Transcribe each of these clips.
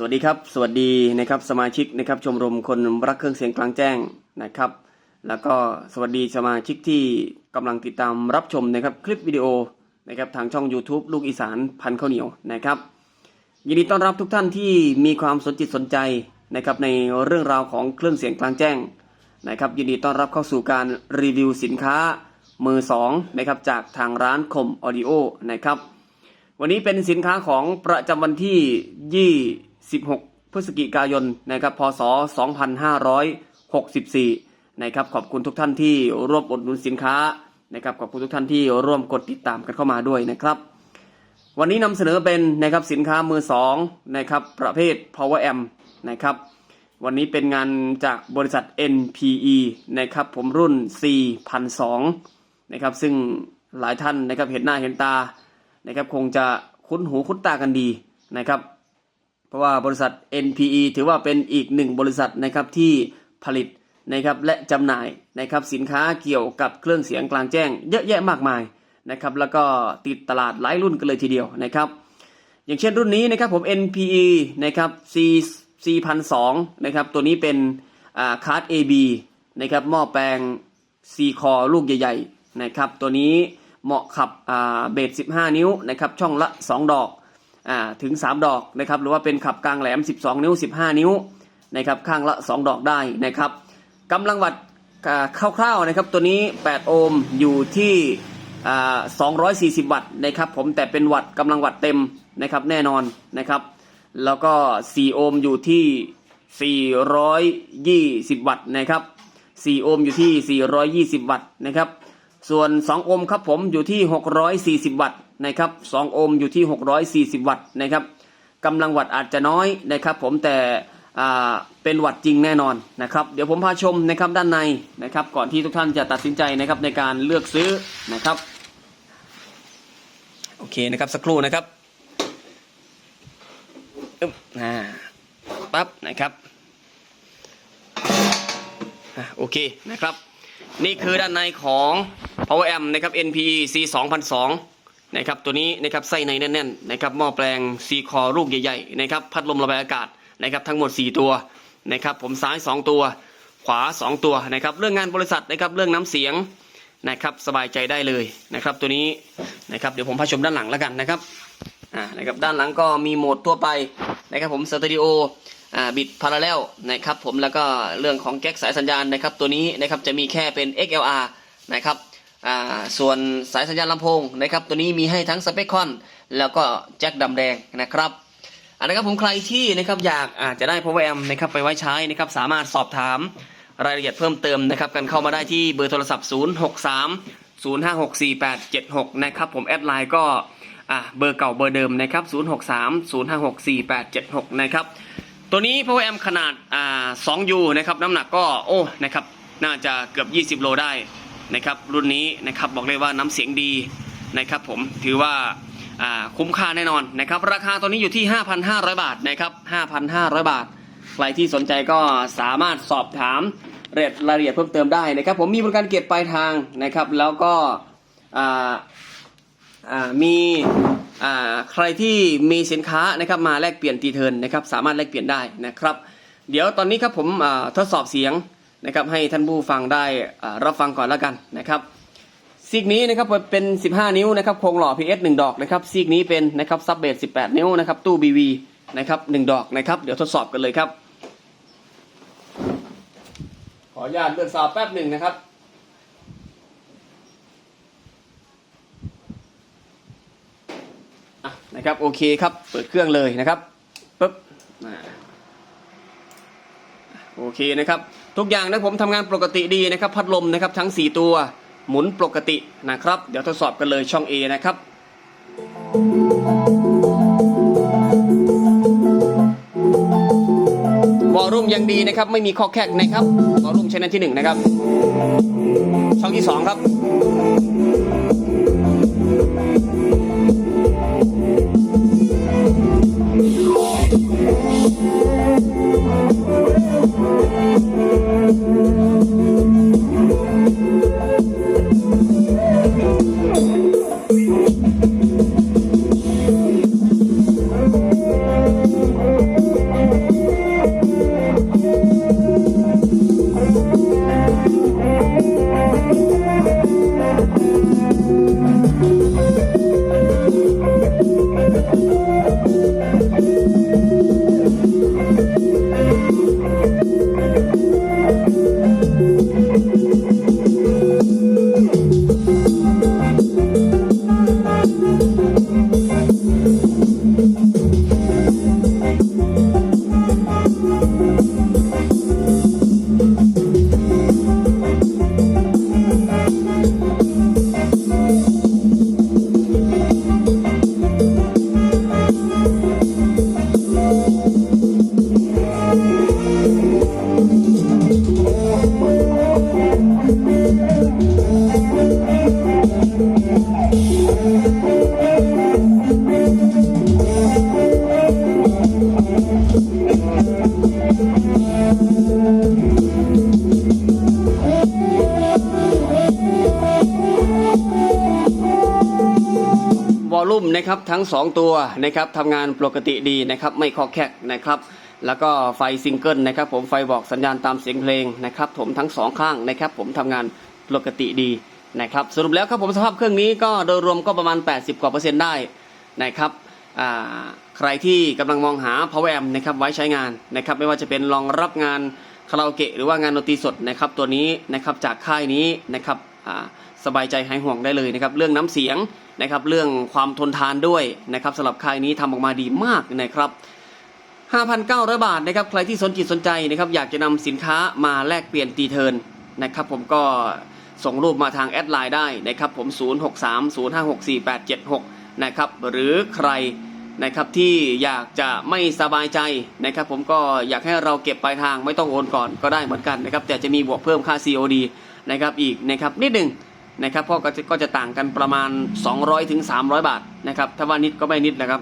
สวัสดีครับ สวัสดีนะครับสมาชิกนะครับชมรมคนรักเครื่องเสียงกลางแจ้งนะครับ แล้วก็สวัสดีสมาชิกที่กำลังติดตามรับชมนะครับคลิปวิดีโอนะครับทางช่อง YouTube ลูกอีสานพันข้าวเหนียวนะครับ ยินดีต้อนรับทุกท่านที่มีความสนจิตสนใจนะครับในเรื่องราวของเครื่องเสียงกลางแจ้งนะครับ ยินดีต้อนรับเข้าสู่การรีวิวสินค้ามือสองนะครับจากทางร้านคมออดิโอนะครับ วันนี้เป็นสินค้าของประจำวันที่ยี่ 26พฤศจิกายนนะครับพศ 2564 นะครับขอบคุณทุกท่านที่ร่วมอดหนุนสินค้านะครับขอบคุณทุกท่านที่ร่วมกดติดตามกันเข้ามาด้วยนะครับ วันนี้นำเสนอเป็นนะครับสินค้ามือสองนะครับประเภท power amp นะครับวันนี้เป็นงานจากบริษัท NPE นะครับผมรุ่น 4002 นะครับซึ่งหลายท่านนะครับเห็นหน้าเห็นตานะครับคงจะคุ้นหูคุ้นตากันดีนะครับ เพราะว่าบริษัท NPE ถือว่าเป็นอีกหนึ่งบริษัทนะครับที่ผลิตนะครับและจำหน่ายนะครับสินค้าเกี่ยวกับเครื่องเสียงกลางแจ้ง เยอะแยะมากมายนะครับแล้วก็ติดตลาดหลายรุ่นกันเลยทีเดียวนะครับอย่างเช่นรุ่นนี้นะครับผม NPE นะครับ C C พันสนะครับตัวนี้เป็นคาร์ด AB นะครับหม้อแปลง C คอลูกใหญ่ๆนะครับตัวนี้เหมาะขับเบส15 นิ้วนะครับช่องละ 2 ดอก ถึง 3 ดอกนะครับหรือว่าเป็นขับกลางแหลม 12 นิ้ว 15 นิ้วนะครับข้างละ 2 ดอกได้นะครับกำลังวัดคร่าวๆนะครับตัวนี้ 8 โอห์มอยู่ที่อ่า240 วัตต์นะครับผมแต่เป็นวัตต์กำลังวัตต์เต็มนะครับแน่นอนนะครับแล้วก็ 4 โอห์มอยู่ที่ 420 วัตต์นะครับ 4 โอห์มอยู่ที่ 420 วัตต์นะครับส่วน 2 โอห์มครับผมอยู่ที่ 640 วัตต์ นะครับ2โอห์มอยู่ที่ 640 วัตต์นะครับกำลังวัตต์อาจจะน้อยนะครับ ผมแต่เป็นวัตต์จริงแน่นอนนะครับ เดี๋ยวผมพาชมนะครับด้านในนะครับ ก่อนที่ทุกท่านจะตัดสินใจนะครับในการเลือกซื้อนะครับโอเคนะครับสักครู่นะครับอึ๊บอ่าปั๊บนะครับโอเคนะครับ นี่คือด้านในของ Power Amp นะครับ NPE C 2002 นะครับตัวนี้นะครับไส้ในแน่นๆนะครับหม้อแปลง C คอลูกใหญ่ๆนะครับพัดลมระบายอากาศนะครับทั้งหมด 4 ตัวนะครับผมซ้าย 2 ตัวขวา 2 ตัวนะครับเรื่องงานบริษัทนะครับเรื่องน้ำเสียงนะครับสบายใจได้เลยนะครับตัวนี้นะครับเดี๋ยวผมพาชมด้านหลังแล้วกันนะครับอ่านะครับด้านหลังก็มีโหมดทั่วไปนะครับผมสตูดิโออ่าบิดพาราเรลนะครับผมแล้วก็เรื่องของแก๊กสายสัญญาณนะครับตัวนี้นะครับจะมีแค่เป็น XLR นะครับ ส่วนสายสัญญาณลำโพงนะครับตัวนี้มีให้ทั้งสเปคคอนแล้วก็แจ็คดำแดงนะครับอันนะครับผมใครที่นะครับอยากอาจจะได้ power amp นะครับไปไว้ใช้นะครับสามารถสอบถามรายละเอียดเพิ่มเติมนะครับกันเข้ามาได้ที่เบอร์โทรศัพท์ 063 0564876 นะครับผมแอดไลน์ก็อะเบอร์เก่าเบอร์เดิมนะครับ 063 056 4876 นะครับ ตัวนี้ Power Amp ขนาดอ่า 2U นะครับ น้ำหนักก็ โอ้ นะครับ น่าจะเกือบ 20 โลได้ นะครับรุ่นนี้นะครับบอกเลยว่าน้ำเสียงดีนะครับผมถือว่าคุ้มค่าแน่นอนนะครับราคาตัวนี้อยู่ที่ 5,500 บาทนะครับ5,500 บาท ใครที่สนใจก็สามารถสอบถามรายรายละเอียดเพิ่มเติมได้นะครับ ผมมีบริการเก็บปลายทางนะครับ แล้วก็มีใครที่มีสินค้านะครับมาแลกเปลี่ยนตีเทินนะครับ สามารถแลกเปลี่ยนได้นะครับ เดี๋ยวตอนนี้ครับผมทดสอบเสียง นะครับให้ท่านผู้ฟังได้รับฟังก่อนแล้วกันนะครับซีกนี้นะครับเป็น 15 นิ้วนะครับโครงหล่อ PS 1 ดอกนะครับซีกนี้เป็นนะครับซับเบส18 นิ้วนะครับตู้ BV นะครับ1ดอกนะครับเดี๋ยวทดสอบกันเลยครับ ขออนุญาตเลือกซาวแป๊บหนึ่งนะครับนะครับโอเคครับเปิดเครื่องเลยนะครับอ่า โอเคนะครับทุกอย่างนะผมทำงานปกติดีนะครับ พัดลมนะครับทั้ง 4 ตัวหมุนปกตินะครับ เดี๋ยวทดสอบกันเลยช่อง A นะครับ วอลลุ่มยังดีนะครับ ไม่มีข้อแคกนะครับวอลลุ่มชแนลที่ 1 นะครับ ช่องที่ 2 ครับ นะครับทั้ง 2 ตัวนะครับทำงานปกติดีนะครับไม่คอแคกนะครับแล้วก็ไฟซิงเกิลนะครับผมไฟบอกสัญญาณตามเสียงเพลงนะครับผมทั้งสองข้างนะครับผมทำงานปกติดีนะครับสรุปแล้วครับผมสภาพเครื่องนี้ก็โดยรวมก็ประมาณ 80 กว่าเปอร์เซ็นต์ได้นะครับอ่าใครที่กำลังมองหา power amp นะครับไว้ใช้งานนะครับไม่ว่าจะเป็นรองรับงานคาราโอเกะหรือว่างานดนตรีสดนะครับตัวนี้นะครับจากค่ายนี้นะครับ สบายใจหายห่วงได้เลยนะครับ เรื่องน้ำเสียงนะครับ เรื่องความทนทานด้วยนะครับสำหรับค่ายนี้ทำออกมาดีมากนะครับ5,900 บาทนะครับ ใครที่สนจิตสนใจนะครับ อยากจะนำสินค้ามาแลกเปลี่ยนตีเทินนะครับ ผมก็ส่งรูปมาทางแอดไลน์ได้นะครับ ผม 0630564876 นะครับ หรือใคร นะครับที่อยากจะไม่สบายใจนะครับ ผมก็อยากให้เราเก็บปลายทางไม่ต้องโอนก่อนก็ได้เหมือนกันนะครับแต่จะมีบวกเพิ่มค่า COD นะครับอีกนะครับนิดหนึ่งนะครับเพราะก็จะก็จะต่างกันประมาณ 200ถึง300 บาทนะครับถ้าว่านิดก็ไม่นิดนะครับ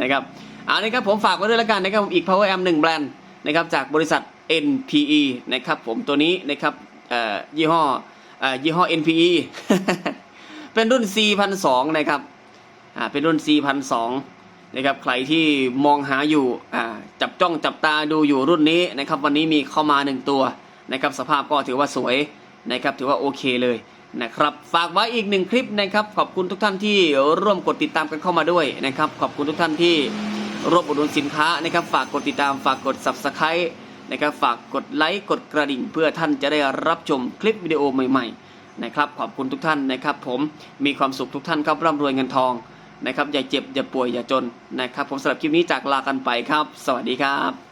นะครับเอาละครับผมฝากไว้ด้วยแล้วกันนะครับผมอีก Power Amp 1แบรนด์นะครับจากบริษัท NPE นะครับผมตัวนี้นะครับยี่ห้อยี่ห้อ NPE เป็นรุ่น C1002 นะครับอ่าเป็นรุ่น C1002 นะครับใครที่มองหาอยู่จับจ้องจับตาดูอยู่รุ่นนี้นะครับวันนี้มีเข้ามาหนึ่งตัวนะครับสภาพก็ถือว่าสวยนะครับถือว่าโอเคเลยนะครับฝากไว้อีกหนึ่งคลิปนะครับขอบคุณทุกท่านที่ร่วมกดติดตามกันเข้ามาด้วยนะครับขอบคุณทุกท่านที่ร่วมอุดหนุนสินค้านะครับฝากกดติดตามฝากกด subscribe นะครับฝากกดไลค์กดกระดิ่งเพื่อท่านจะได้รับชมคลิปวิดีโอใหม่ๆนะครับขอบคุณทุกท่านนะครับผมมีความสุขทุกท่านครับร่ำรวยเงินทอง นะครับอย่าเจ็บอย่าป่วยอย่าจนนะครับผมสำหรับคลิปนี้จากลากันไปครับ สวัสดีครับ